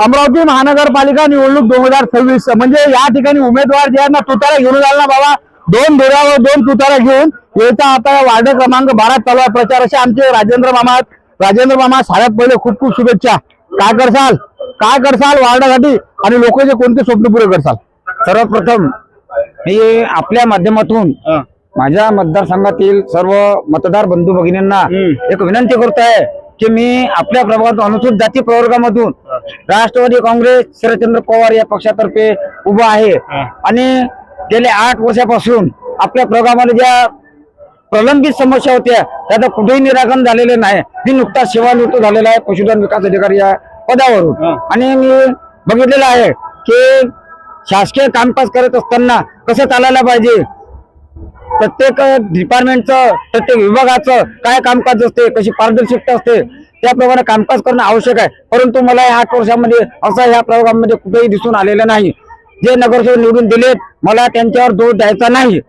अमरावती महानगरपालिका निवडणूक दोन हजार सव्वीस म्हणजे या ठिकाणी उमेदवार जे आहेत ना तुतारा घेऊन जाल ना बाबा. दोन दोऱ्यावर दोन तुतारा घेऊन येता आता या वार्ड क्रमांक बारा चालू आहे. प्रचार असे आमचे राजेंद्र मामा. राजेंद्र मामा साऱ्यात पहिले खूप खूप शुभेच्छा. काय करसाल? काय करसाल वार्डासाठी? आणि लोकांचे कोणते स्वप्न पुरे करसाल? सर्वप्रथम मी आपल्या माध्यमातून माझ्या मतदारसंघातील सर्व मतदार बंधू भगिनींना एक विनंती करतो आहे की मी आपल्या प्रभागात अनुसूचित जाती प्रवर्गामधून राष्ट्रवादी काँग्रेस शरदचंद्र पवार या पक्षातर्फे उभा आहे. आणि गेल्या आठ वर्षापासून आपल्या प्रभागामध्ये ज्या प्रलंबित समस्या होत्या त्याचं कुठेही निराकरण झालेले नाही. मी नुकताच सेवानिवृत्त झालेला आहे पशुधन विकास अधिकारी या पदावरून. आणि मी बघितलेलं आहे की शासकीय कामकाज करत असताना कसं चालायला पाहिजे प्रत्येक डिपार्टमेंटचं प्रत्येक विभागाचं काय कामकाज असते कशी पारदर्शकता असते त्याप्रमाणे कामकाज करणं आवश्यक आहे. परंतु मला या आठ वर्षामध्ये असा या प्रयोगामध्ये कुठेही दिसून आलेलं नाही. जे नगरसेवक निवडून दिलेत मला त्यांच्यावर दोष द्यायचा नाही.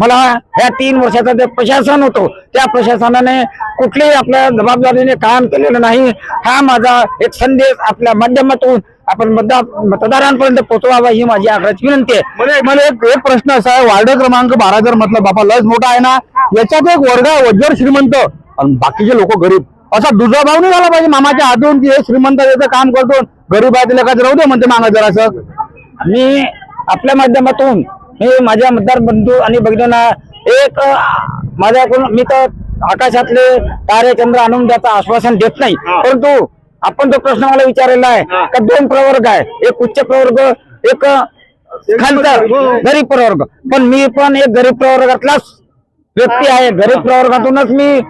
मला ह्या तीन वर्षाचा जे प्रशासन होतो त्या प्रशासनाने कुठलेही आपल्या जबाबदारीने काम केलेलं नाही. हा माझा एक संदेश आपल्या माध्यमातून आपण मतदार मतदारांपर्यंत पोहोचवावा ही माझी आग्रहाची विनंती आहे. मला एक एक प्रश्न असा आहे वार्ड क्रमांक बारा जर म्हटलं बाबा लस मोठा आहे ना याच्यात एक वर्ग आहे वज्जर श्रीमंत आणि बाकीचे लोक गरीब असा दुजा भाव नाही झाला पाहिजे. मामाच्या हातून की हे श्रीमंत याचं काम करतो गरीब आहे तिला काय राहू दे म्हणते मागा जरासं. मी आपल्या माध्यमातून मी माझ्या मतदार बंधू आणि भगिनींना एक माझ्याकडून मी तर आकाशातले तारे चंद्र आणून द्याचं आश्वासन देत नाही. परंतु आपण जो प्रश्न मला विचारलेला आहे का दोन प्रवर्ग आहे? एक उच्च प्रवर्ग एक खालचा गरीब प्रवर्ग. पण मी पण एक गरीब प्रवर्गातलाच व्यक्ती आहे. गरीब प्रवर्गातूनच मी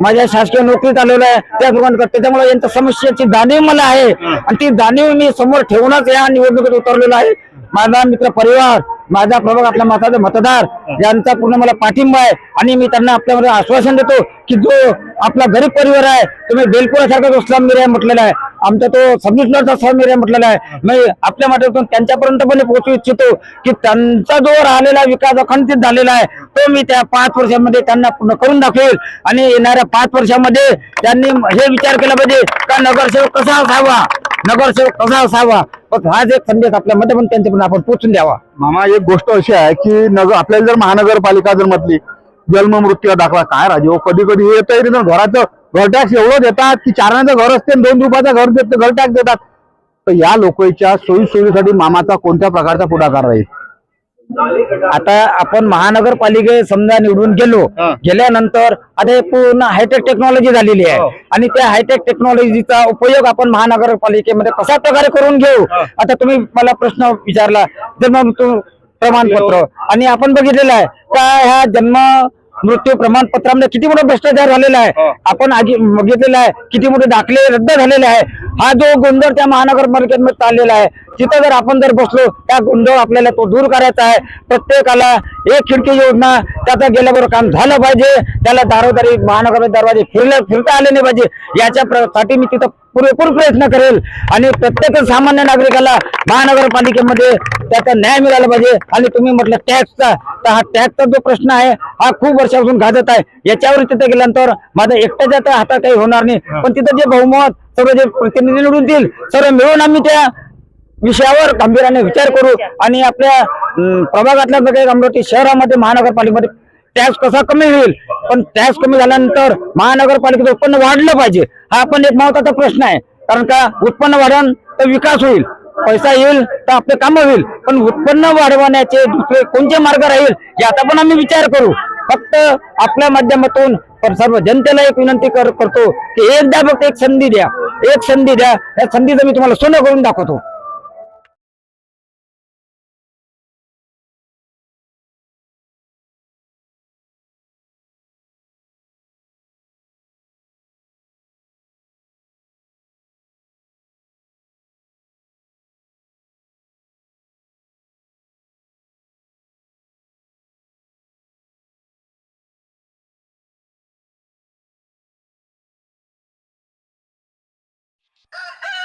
माझ्या शासकीय नोकरीत आलेलो आहे. त्या दुकान त्याच्यामुळे यांच्या समस्येची जाणीव मला आहे. आणि ती जाणीव मी समोर ठेवूनच या निवडणुकीत उतरलेलो आहे. माझा मित्र परिवार माझा प्रभकातला मताचा मतदार यांचा पूर्ण मला पाठिंबा आहे. आणि मी त्यांना आपल्यामध्ये आश्वासन देतो की जो आपला गरीब परिवार आहे तुम्ही बेलपुरासारखा जो स्लम एरिया म्हटलेला आहे आमचा तो सब्बिस स्लम एरिया म्हटलेला आहे मी आपल्या माध्यमातून त्यांच्यापर्यंत पण पोहोचू इच्छितो की त्यांचा जो राहिलेला विकास अखंडित झालेला आहे तो मी त्या पाच वर्षामध्ये त्यांना पूर्ण करून दाखवेल. आणि येणाऱ्या पाच वर्षामध्ये त्यांनी हे विचार केला पाहिजे का नगरसेवक कसा असावा? नगरसेवक कसा असावा? पण हाच एक संदेश आपल्या माध्यमातून त्यांच्यापर्यंत आपण पोचून द्यावा. मामा एक गोष्ट अशी आहे की नगर आपल्याला जर महानगरपालिका जर म्हटली जन्म मृत्यू दाखला काय राजे कधी कधी येत घराचं घर टॅक्स एवढं देतात की चारण्याचं घर असते आणि दोन रुपयाचं घर देत घर टॅक्स देतात. तर या लोकांच्या सोयी मामाचा कोणत्या प्रकारचा पुढाकार राहील? आता आपण महानगरपालिके समजा निवडून गेलो गेल्यानंतर आता हे पूर्ण हायटेक टेक्नॉलॉजी झालेली आहे. आणि त्या हायटेक टेक्नॉलॉजीचा उपयोग आपण महानगरपालिकेमध्ये कशा प्रकारे करून घेऊ? आता तुम्ही मला प्रश्न विचारला जन्म मृत्यू प्रमाणपत्र. आणि आपण बघितलेलं आहे का ह्या जन्म मृत्यू प्रमाणपत्रामध्ये किती मोठा भ्रष्टाचार झालेला आहे? आपण आधी बघितलेला आहे किती मोठे दाखले रद्द झालेले आहे. हा जो गोंधळ त्या महानगरपालिकेमध्ये चाललेला आहे तिथं जर आपण जर बसलो त्या गोंधळ आपल्याला तो दूर करायचा आहे. प्रत्येकाला एक खिडकी योजना त्याचं गेल्याबरोबर काम झालं पाहिजे. त्याला दारोदारी महानगर दरवाजे फिरले फिरता आले नाही पाहिजे. याच्या प्र- साठी मी तिथं पुरेपूर प्रयत्न करेल. आणि प्रत्येक सामान्य नागरिकाला महानगरपालिकेमध्ये त्याचा न्याय मिळाला पाहिजे. आणि तुम्ही म्हटलं टॅक्सचा तर हा टॅक्सचा जो प्रश्न आहे हा खूप वर्षापासून गाजत आहे. याच्यावर तिथे गेल्यानंतर माझा एकट्याच्या त्या हातात काही होणार नाही. पण तिथं जे बहुमत सर्व जे प्रतिनिधी निवडून देईल सर्व मिळून आम्ही त्या विषयावर गंभीराने विचार करू आणि आपल्या अं, प्रभागातल्या सगळ्या अमरावती शहरामध्ये महानगरपालिकेमध्ये टॅक्स कसा कमी होईल? पण टॅक्स कमी झाल्यानंतर महानगरपालिकेचं उत्पन्न वाढलं पाहिजे हा पण एक महत्त्वाचा प्रश्न आहे. कारण का उत्पन्न वाढवून तर विकास होईल पैसा येईल तर आपले कामं होईल पण उत्पन्न वाढवण्याचे दुसरे कोणते मार्ग राहील याचा पण आम्ही विचार करू. फक्त आपल्या माध्यमातून सर्व जनतेला एक विनंती कर करतो की एकदा फक्त एक संधी द्या. एक संधी द्या. या संधीचं मी तुम्हाला सोनं करून दाखवतो. Ah!